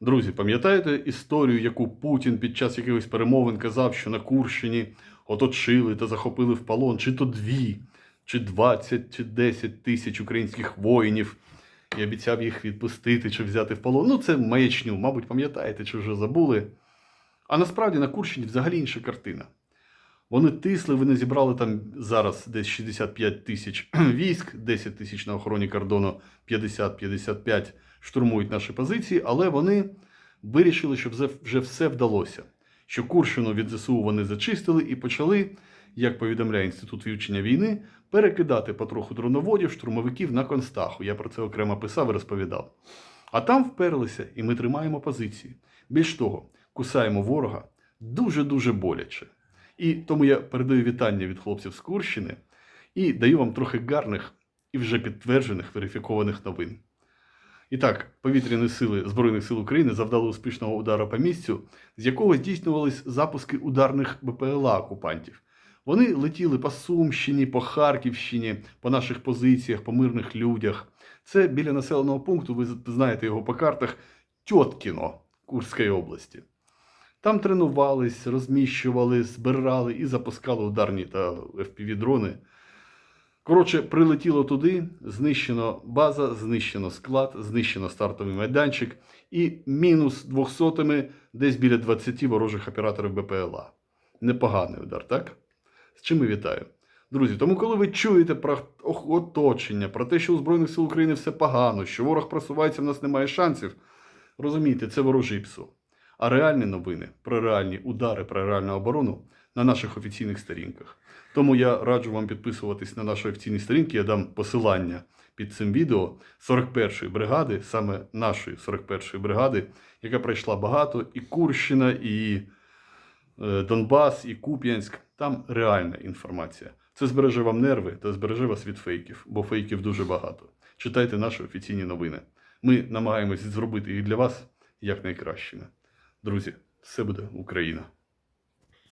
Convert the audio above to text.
Друзі, пам'ятаєте історію, яку Путін під час якихось перемовин казав, що на Курщині оточили та захопили в полон чи то дві, чи 20, чи 10 тисяч українських воїнів і обіцяв їх відпустити чи взяти в полон. Ну, це маячню, мабуть, пам'ятаєте, чи вже забули. А насправді на Курщині взагалі інша картина. Вони тисли, вони зібрали там зараз десь 65 тисяч військ, 10 тисяч на охороні кордону, 50-55 штурмують наші позиції, але вони вирішили, що вже, все вдалося. Що Курщину від ЗСУ вони зачистили і почали, як повідомляє Інститут вивчення війни, перекидати потроху дроноводів, штурмовиків на Констаху. Я про це окремо писав і розповідав. А там вперлися, і ми тримаємо позиції. Більш того, кусаємо ворога дуже-дуже боляче. І тому я передаю вітання від хлопців з Курщини і даю вам трохи гарних і вже підтверджених верифікованих новин. І так, повітряні сили Збройних сил України завдали успішного удару по місцю, з якого здійснювались запуски ударних БПЛА окупантів. Вони летіли по Сумщині, по Харківщині, по наших позиціях, по мирних людях. Це біля населеного пункту, ви знаєте його по картах, Тьоткіно Курської області. Там тренувались, розміщували, збирали і запускали ударні та FPV-дрони. Коротше, прилетіло туди, знищено база, знищено склад, знищено стартовий майданчик і мінус 200 десь біля 20 ворожих операторів БПЛА. Непоганий удар, так? З чим і вітаю. Друзі, тому коли ви чуєте про оточення, про те, що у Збройних сил України все погано, що ворог просувається, в нас немає шансів, розумійте, це ворожий псу. А реальні новини про реальні удари, про реальну оборону на наших офіційних сторінках. Тому я раджу вам підписуватись на наші офіційні сторінки. Я дам посилання під цим відео 41-ї бригади, саме нашої 41-ї бригади, яка пройшла багато, і Курщина, і е, Донбас, і Куп'янськ. Там реальна інформація. Це збереже вам нерви та збереже вас від фейків, бо фейків дуже багато. Читайте наші офіційні новини. Ми намагаємось зробити їх для вас якнайкращими. Друзі, все буде Україна!